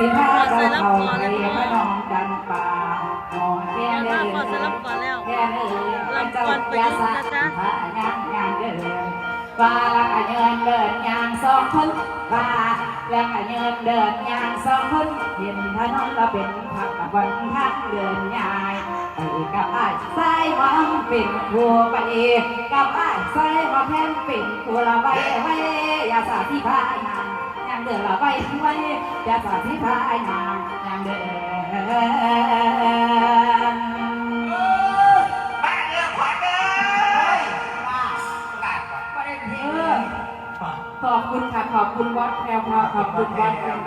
รับเขาก่อนไปเลยพระนองดันป่าหอแก่แม่เลับก่อนแล้วแก่เดินรัก่อนไปยืนนะจ๊ะพระยางยางเดินฟ้าแล้วก็เดินเดินยางสองคนฟ้าแล้วก็เดินเดินยางสองคนเห็นถนนเราเป็นผักวันทางเดินยายไปกับไอ้ายใส่หวังเป็นครัวไปกับไอ้ายใส่หวังแทนเป็นครัวละไว้ไว้อย่าสาธิพานางยางเดินละไว้ไว้อย่าสาธิพานางยางเดินบ้านเรื่องขวัญเอ้ยว่าประกาศก่อนประเด็นที่เออขอบคุณค่ะ ขอบคุณวัดแพรวพราวขอบคุณวัดแพรว